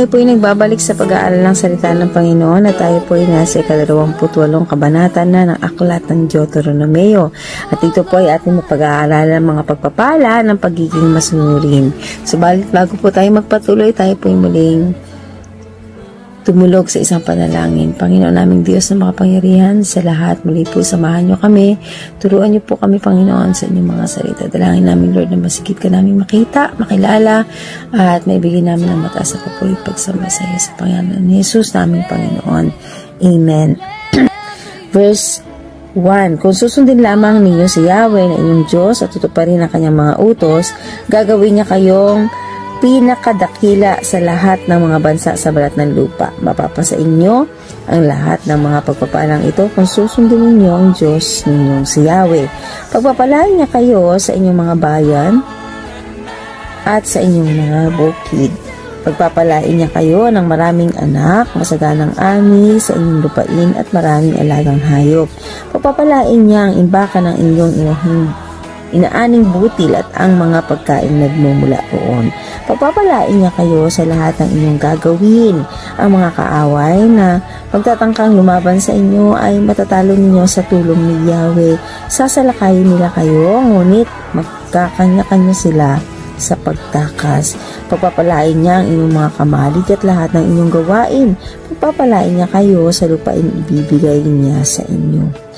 tayo po ay nagbabalik sa pag-aaral ng salita ng Panginoon at tayo po ay nasa ikadalawamputwalong kabanata na ng Aklat ng Deuteronomeo. At ito po ay ating mapag-aaralan ng mga pagpapala ng pagiging masunurin. Subalit bago po tayo magpatuloy, tayo po ay muling tumulog sa isang panalangin. Panginoon naming Diyos na makapangyarihan sa lahat. Muli po samahan niyo kami. Turuan niyo po kami, Panginoon, sa inyong mga salita. Dalangin namin, Lord, na masigit ka namin makita, makilala, at maibigay namin ang mataas sa papulit pagsama sa iyo sa Panginoon ni Jesus naming Panginoon. Amen. Verse 1. Kung susundin lamang ninyo si Yahweh na inyong Diyos at tutuparin ang kanyang mga utos, gagawin niya kayong pinakadakila sa lahat ng mga bansa sa balat ng lupa. Mapapasa inyo ang lahat ng mga pagpapalang ito kung susundin ninyo ang Diyos ninyong si Yahweh. Pagpapalain niya kayo sa inyong mga bayan at sa inyong mga bukid. Pagpapalain niya kayo ng maraming anak, masaganang ani sa inyong lupain at maraming alagang hayop. Pagpapalain niya ang imbaka ng inyong inahing inaaning butil at ang mga pagkain nagmumula roon. Pagpapalain niya kayo sa lahat ng inyong gagawin. Ang mga kaaway na pagtatangkang lumaban sa inyo ay matatalo ninyo sa tulong ni Yahweh. Sasalakayin nila kayo, ngunit magkakanya-kanya sila sa pagtakas. Pagpapalain niya ang inyong mga kamalig at lahat ng inyong gawain. Pagpapalain niya kayo sa lupain ibibigay niya sa inyo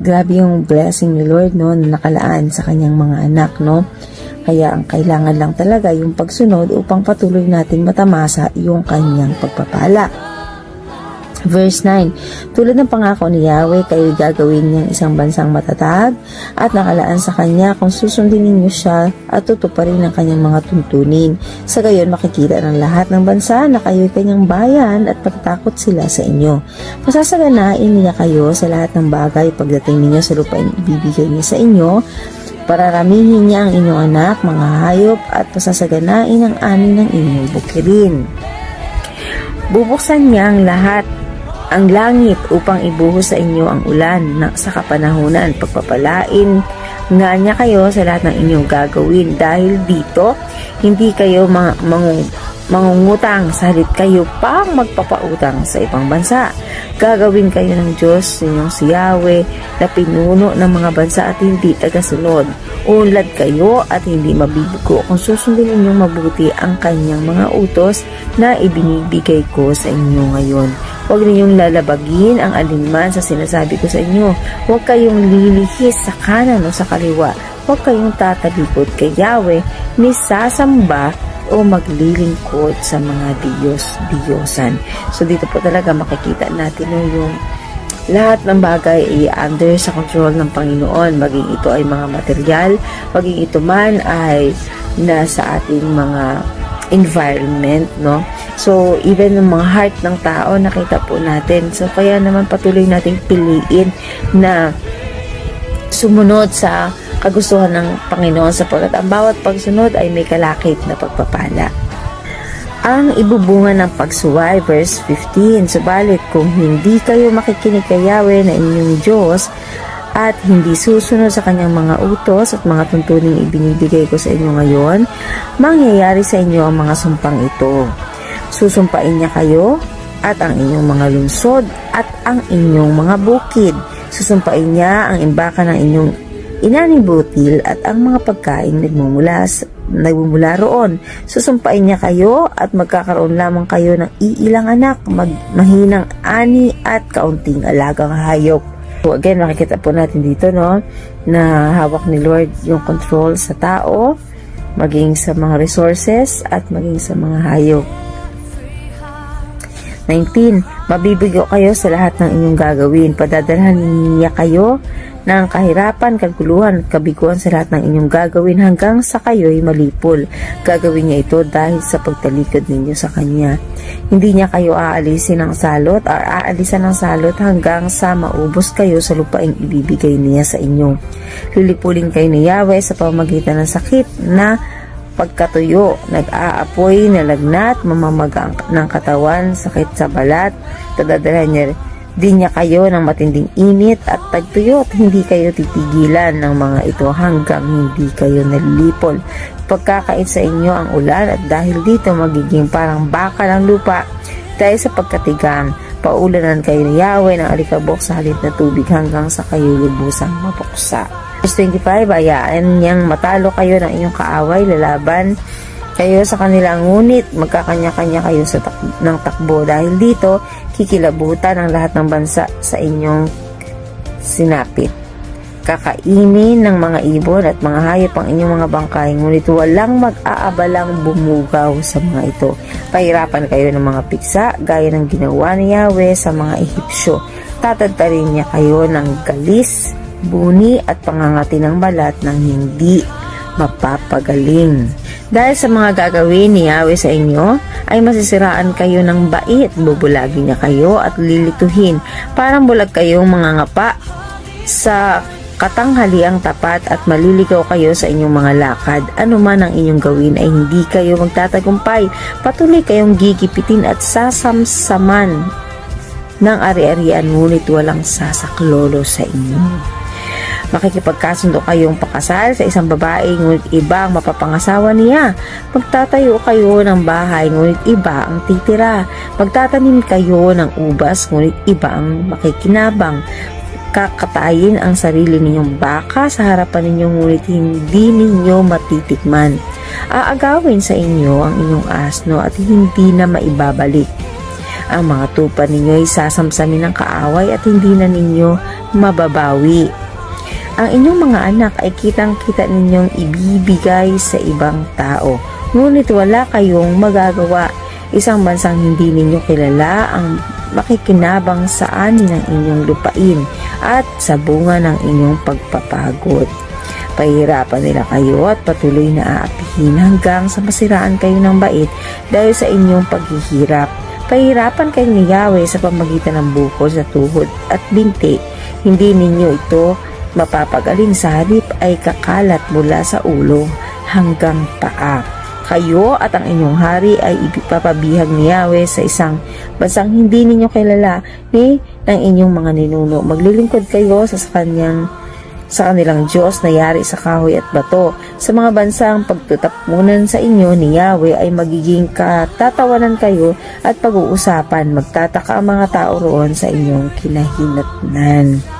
grabe yung blessing ni Lord no na nakalaan sa kanyang mga anak no. Kaya ang kailangan lang talaga yung pagsunod upang patuloy nating matamasa yung kanyang pagpapala Verse 9, Tulad ng pangako ni Yahweh, kayo gagawin niyang isang bansang matatag at nakalaan sa kanya kung susundin ninyo siya at tutuparin ang kanyang mga tuntunin. Sa gayon makikita ng lahat ng bansa na kayo'y kanyang bayan at pagtakot sila sa inyo. Pasasaganain niya kayo sa lahat ng bagay pagdating ninyo sa lupain ibibigay niya sa inyo Pararamihin niya ang inyong anak, mga hayop at pasasaganain ang ani ng inyong bukirin. Bubuksan niya ang lahat ang langit upang ibuhos sa inyo ang ulan na sa kapanahunan. Pagpapalain nga niya kayo sa lahat ng inyong gagawin. Dahil dito, hindi kayo mga, mangung, mangungutang, salit kayo pang magpapautang sa ibang bansa. Gagawin kayo ng Diyos ninyong si Yahweh na pinuno ng mga bansa at hindi tagasunod. Unlad kayo at hindi mabibigo kung susundin ninyong mabuti ang kanyang mga utos na ibinibigay ko sa inyo ngayon. Huwag ninyong lalabagin ang alinman sa sinasabi ko sa inyo. Huwag kayong lilihis sa kanan o sa kaliwa. Huwag kayong tatalikod kay Yahweh ni sasamba o maglilingkod sa mga Diyos-Diyosan. So dito po talaga makikita natin yung lahat ng bagay ay under sa control ng Panginoon. Maging ito ay mga material, maging ito man ay nasa ating mga environment, no? So, even ng mga heart ng tao, nakita po natin. So, kaya naman patuloy nating piliin na sumunod sa kagustuhan ng Panginoon sapagkat ang bawat pagsunod ay may kalakip na pagpapala. Ang ibubunga ng pagsuway, verse 15, Subalit kung hindi kayo makikinig kay Yahweh na inyong Diyos at hindi susunod sa kanyang mga utos at mga tuntuning ibinibigay ko sa inyo ngayon, mangyayari sa inyo ang mga sumpang ito. Susumpain niya kayo at ang inyong mga lungsod at ang inyong mga bukid. Susumpain niya ang imbaka ng inyong inaning butil at ang mga pagkain nagmumula nagmumula roon. Susumpain niya kayo at magkakaroon lamang kayo ng iilang anak, mag, mahinang ani at kaunting alagang hayop. So again, makikita po natin dito no, na hawak ni Lord yung control sa tao, maging sa mga resources at maging sa mga hayop. 19. Mabibigo kayo sa lahat ng inyong gagawin. Padadalhan niya kayo ng kahirapan, kaguluhan at kabiguan sa lahat ng inyong gagawin hanggang sa kayo'y malipol. Gagawin niya ito dahil sa pagtalikod ninyo sa Kanya. Hindi niya kayo aalisin ng salot or aalisan ng salot hanggang sa maubos kayo sa lupaing ibibigay niya sa inyo. Lilipulin kayo ni Yahweh sa pamagitan ng sakit na pagkatuyo, nag-aapoy, nalagnat, mamamaga ng katawan, sakit sa balat, tadadalhan niya din niya kayo ng matinding init at tagtuyo at hindi kayo titigilan ng mga ito hanggang hindi kayo nalilipol. Ipagkakait sa inyo ang ulan at dahil dito magiging parang bakal ang lupa dahil sa pagkatigang. Paulanan kayo ni Yahweh ng alikabok sa halip na tubig hanggang sa kayo lubusang mapuksa. Verse 25, ayaan niyang matalo kayo ng inyong kaaway, lalaban kayo sa kanila ngunit magkakanya-kanya kayo sa tak- ng takbo dahil dito kikilabutan ang lahat ng bansa sa inyong sinapit. Kakainin ng mga ibon at mga hayop ang inyong mga bangkay, ngunit walang mag-aabalang bumugaw sa mga ito. Pahirapan kayo ng mga piksa, gaya ng ginawa ni Yahweh sa mga Ehipsyo. Tatadtarin niya kayo ng galis, buni at pangangati ng balat ng hindi mapapagaling. Dahil sa mga gagawin ni Yahweh sa inyo, ay masisiraan kayo ng bait, bubulagin niya kayo at lilituhin. Parang bulag kayong mga ngapa sa katanghaliang tapat at maliligaw kayo sa inyong mga lakad. Ano man ang inyong gawin ay hindi kayo magtatagumpay. Patuloy kayong gigipitin at sasamsaman ng ari-arian ngunit walang sasaklolo sa inyo. Makikipagkasundo kayong pakasal sa isang babae ngunit iba ang mapapangasawa niya. Magtatayo kayo ng bahay ngunit iba ang titira. Magtatanim kayo ng ubas ngunit iba ang makikinabang kakatayin ang sarili ninyong baka sa harapan ninyo ngunit hindi ninyo matitikman. Aagawin sa inyo ang inyong asno at hindi na maibabalik. Ang mga tupa ninyo ay sasamsamin ng kaaway at hindi na ninyo mababawi. Ang inyong mga anak ay kitang-kita ninyong ibibigay sa ibang tao. Ngunit wala kayong magagawa. Isang bansang hindi ninyo kilala ang makikinabang sa ani ng inyong lupain at sa bunga ng inyong pagpapagod. Pahirapan nila kayo at patuloy na aapihin hanggang sa masiraan kayo ng bait dahil sa inyong paghihirap. Pahirapan kayo ni Yahweh sa pamagitan ng bukol sa tuhod at binti. Hindi ninyo ito mapapagaling sa halip ay kakalat mula sa ulo hanggang paa. Kayo at ang inyong hari ay ipapabihag ni Yahweh sa isang bansang hindi ninyo kilala ni ng inyong mga ninuno. Maglilingkod kayo sa kanyang sa kanilang Diyos na yari sa kahoy at bato. Sa mga bansang pagtutapunan sa inyo ni Yahweh ay magiging katatawanan kayo at pag-uusapan. Magtataka ang mga tao roon sa inyong kinahinatnan.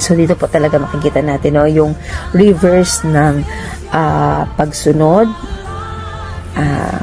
So dito po talaga makikita natin no, yung reverse ng ah, pagsunod ah,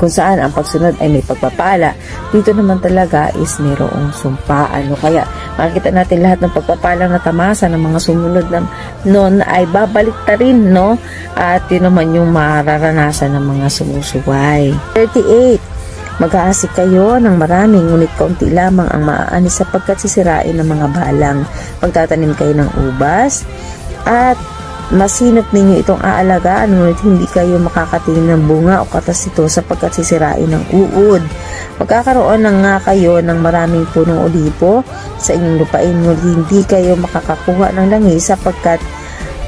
kung saan ang pagsunod ay may pagpapala. Dito naman talaga is mayroong sumpaan. No? Kaya makikita natin lahat ng pagpapala na tamasa ng mga sumunod na noon ay babalik ta rin. No? At yun naman yung mararanasan ng mga sumusuway. 38. Mag-aasik kayo ng marami, ngunit kaunti lamang ang maaani sapagkat sisirain ng mga balang. Magtatanim kayo ng ubas at masinop ninyo itong aalagaan ngunit hindi kayo makakatingin ng bunga o katas ito sapagkat sisirain ng uod. Magkakaroon na nga kayo ng maraming punong olibo sa inyong lupain ngunit hindi kayo makakakuha ng langis sapagkat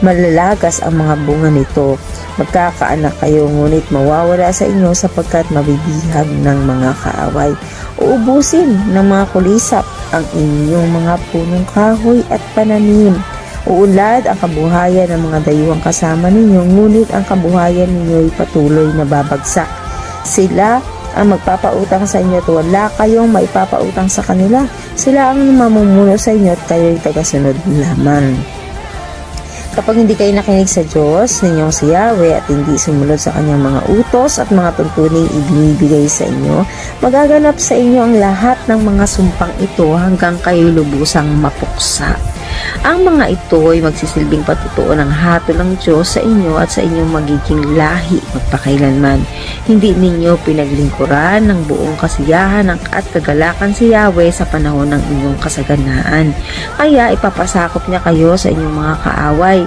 malalagas ang mga bunga nito. Magkakaanak kayo ngunit mawawala sa inyo sapagkat mabibihag ng mga kaaway. Uubusin ng mga kulisap ang inyong mga punong kahoy at pananim. Uulad ang kabuhayan ng mga dayuhang kasama ninyo, ngunit ang kabuhayan ninyo ay patuloy na babagsak. Sila ang magpapautang sa inyo at wala kayong maipapautang sa kanila. Sila ang mamumuno sa inyo at kayo'y tagasunod lamang. Kapag hindi kayo nakinig sa Diyos, ninyong si Yahweh at hindi sumunod sa kanyang mga utos at mga tuntuning ibinibigay sa inyo, magaganap sa inyo ang lahat ng mga sumpang ito hanggang kayo lubusang mapuksa. Ang mga ito ay magsisilbing patutuo ng hatol ng Diyos sa inyo at sa inyong magiging lahi magpakailanman. Hindi ninyo pinaglingkuran ng buong kasiyahan at kagalakan si Yahweh sa panahon ng inyong kasaganaan. Kaya ipapasakop niya kayo sa inyong mga kaaway.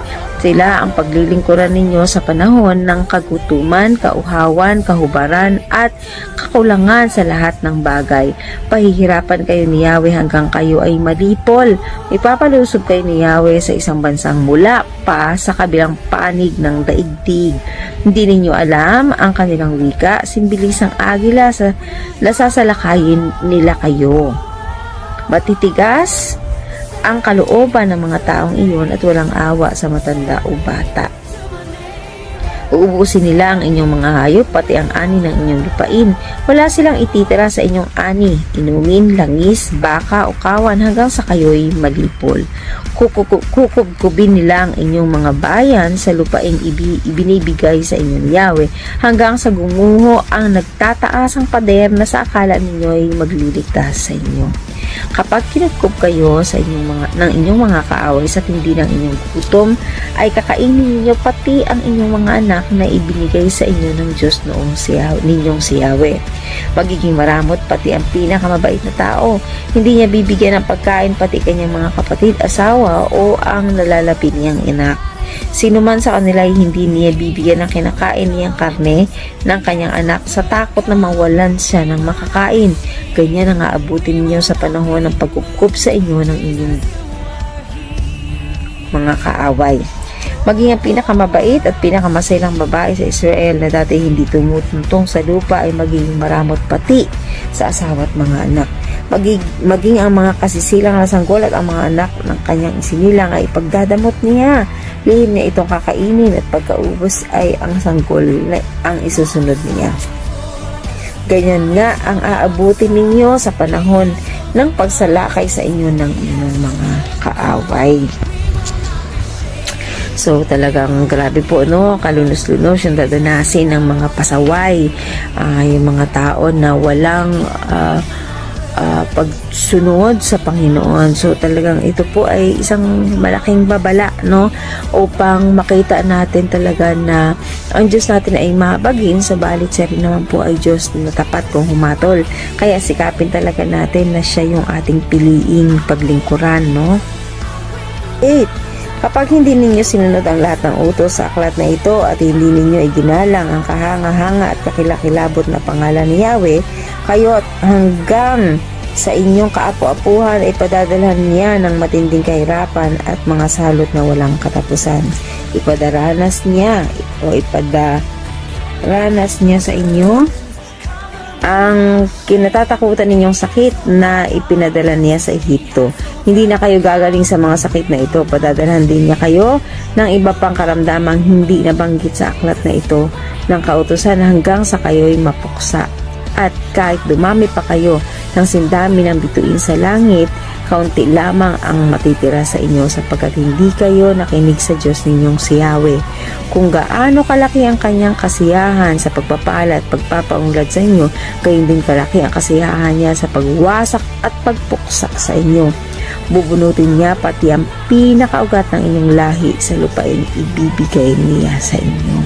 Sila ang paglilingkuran ninyo sa panahon ng kagutuman, kauhawan, kahubaran at kakulangan sa lahat ng bagay. Pahihirapan kayo ni Yahweh hanggang kayo ay malipol. Ipapalusog kayo ni Yahweh sa isang bansang mula pa sa kabilang panig ng daigdig. Hindi ninyo alam ang kanilang wika, simbilisang agila sa lasasalakayin nila kayo. Matitigas ang kalooban ng mga taong iyon at walang awa sa matanda o bata. Uubusin nila ang inyong mga hayop pati ang ani ng inyong lupain. Wala silang ititira sa inyong ani, inumin, langis, baka o kawan hanggang sa kayo'y malipol. Kukubkubin nila ang inyong mga bayan sa lupaing ibi- ibinibigay sa inyong Yahweh hanggang sa gumuho ang nagtataasang pader na sa akala ninyo ay magliligtas sa inyo. Kapag kinagkup kayo sa inyong mga, ng inyong mga kaaway sa tindi ng inyong gutom, ay kakainin ninyo pati ang inyong mga anak na ibinigay sa inyo ng Diyos noong siya, ninyong si Yahweh. Magiging maramot pati ang pinakamabait na tao. Hindi niya bibigyan ng pagkain pati kanyang mga kapatid, asawa o ang nalalapit niyang anak. Sino man sa kanila ay hindi niya bibigyan ng kinakain niyang karne ng kanyang anak sa takot na mawalan siya ng makakain. Ganyan ang aabutin ninyo sa panahon ng pagkukup sa inyo ng inyong mga kaaway. Maging ang pinakamabait at pinakamasayang babae sa Israel na dati hindi tumutuntong sa lupa ay magiging maramot pati sa asawa at mga anak. Maging, maging ang mga kasisilang na sanggol at ang mga anak ng kanyang isinilang ay ipagdadamot niya. Lihim niya itong kakainin at pagkaubos ay ang sanggol na ang isusunod niya. Ganyan nga ang aabutin ninyo sa panahon ng pagsalakay sa inyo ng inyong mga kaaway. So talagang grabe po no, kalunos-lunos yung dadanasin ng mga pasaway, ah, yung mga tao na walang ah, ah, pagsunod sa Panginoon. So talagang ito po ay isang malaking babala no upang makita natin talaga na ang Diyos natin ay mabagin sa balit siya rin naman po ay Diyos na tapat kung humatol. Kaya sikapin talaga natin na siya yung ating piliing paglingkuran no. 8. Kapag hindi ninyo sinunod ang lahat ng utos sa aklat na ito at hindi ninyo iginalang ang kahanga-hanga at kakilakilabot na pangalan ni Yahweh, kayo at hanggang sa inyong kaapu-apuhan ay padadalhan niya ng matinding kahirapan at mga salot na walang katapusan. Ipadaranas niya o ipadaranas niya sa inyo ang kinatatakutan ninyong sakit na ipinadala niya sa Ehipto. Hindi na kayo gagaling sa mga sakit na ito. Padadalhan din niya kayo ng iba pang karamdamang hindi nabanggit sa aklat na ito ng kautusan hanggang sa kayo'y mapuksa. At kahit dumami pa kayo ng sindami ng bituin sa langit, kaunti lamang ang matitira sa inyo sapagkat hindi kayo nakinig sa Diyos ninyong si Yahweh. Kung gaano kalaki ang kanyang kasiyahan sa pagpapala at pagpapaunlad sa inyo, gayon din kalaki ang kasiyahan niya sa pagwasak at pagpuksak sa inyo. Bubunutin niya pati ang pinakaugat ng inyong lahi sa lupain ibibigay niya sa inyo.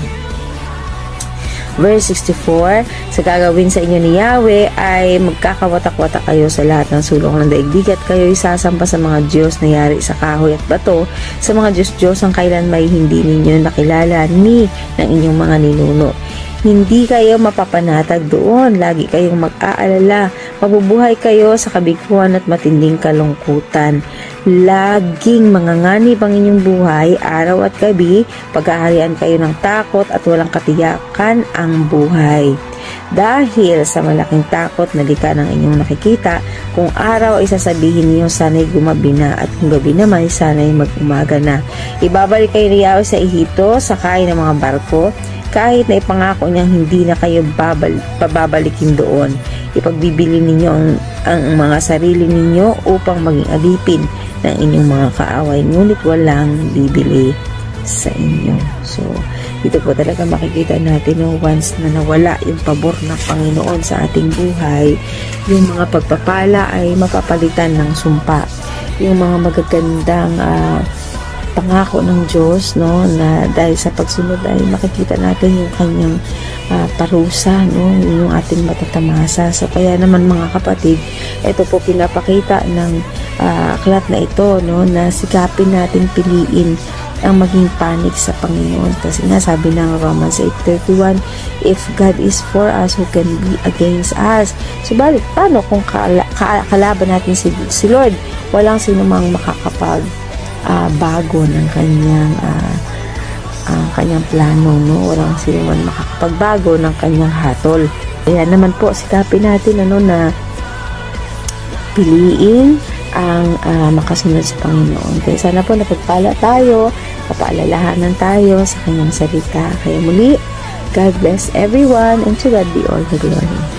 Verse 64, sa gagawin sa inyo ni Yahweh ay magkakawatak-watak kayo sa lahat ng sulong ng daigdig at kayo isasampa sa mga Diyos na yari sa kahoy at bato, sa mga Diyos-Diyos ang kailan may hindi ninyo nakilala ni ng inyong mga ninuno. Hindi kayo mapapanatag doon, lagi kayong mag-aalala, mabubuhay kayo sa kabiguan at matinding kalungkutan. Laging manganganib ang inyong buhay, araw at gabi, pag-aarian kayo ng takot at walang katiyakan ang buhay. Dahil sa malaking takot na lika ng inyong nakikita, kung araw ay sasabihin niyo sana'y gumabi na at kung gabi naman sana'y mag-umaga na. Ibabalik kayo ni Yahweh sa Ehipto, sakay ng mga barko, kahit na ipangako niyang hindi na kayo babal, pababalikin doon. Ipagbibili ninyo ang, ang mga sarili ninyo upang maging alipin ng inyong mga kaaway, ngunit walang bibili sa inyo. So, dito po talaga makikita natin yung once na nawala yung pabor ng Panginoon sa ating buhay, yung mga pagpapala ay mapapalitan ng sumpa. Yung mga magagandang ah, pangako ng Diyos no na dahil sa pagsunod ay makikita natin yung kanyang ah, parusa no yung ating matatamasa. So kaya naman mga kapatid ito po pinapakita ng ah, aklat na ito no na sikapin natin piliin ang maging panig sa Panginoon. Kasi nga sabi ng Romans 8.31 if God is for us who can be against us? Subalit paano kung kala, ka- kalaban natin si, si Lord? Walang sino mang makakapag ah, bago ng kanyang ah, ang kanyang plano no walang sino man makakapagbago ng kanyang hatol kaya naman po sikapin natin ano na piliin ang ah, makasunod sa Panginoon kaya sana po napagpala tayo kapaalalahanan tayo sa kanyang salita. Kaya muli, God bless everyone and to God be all the glory.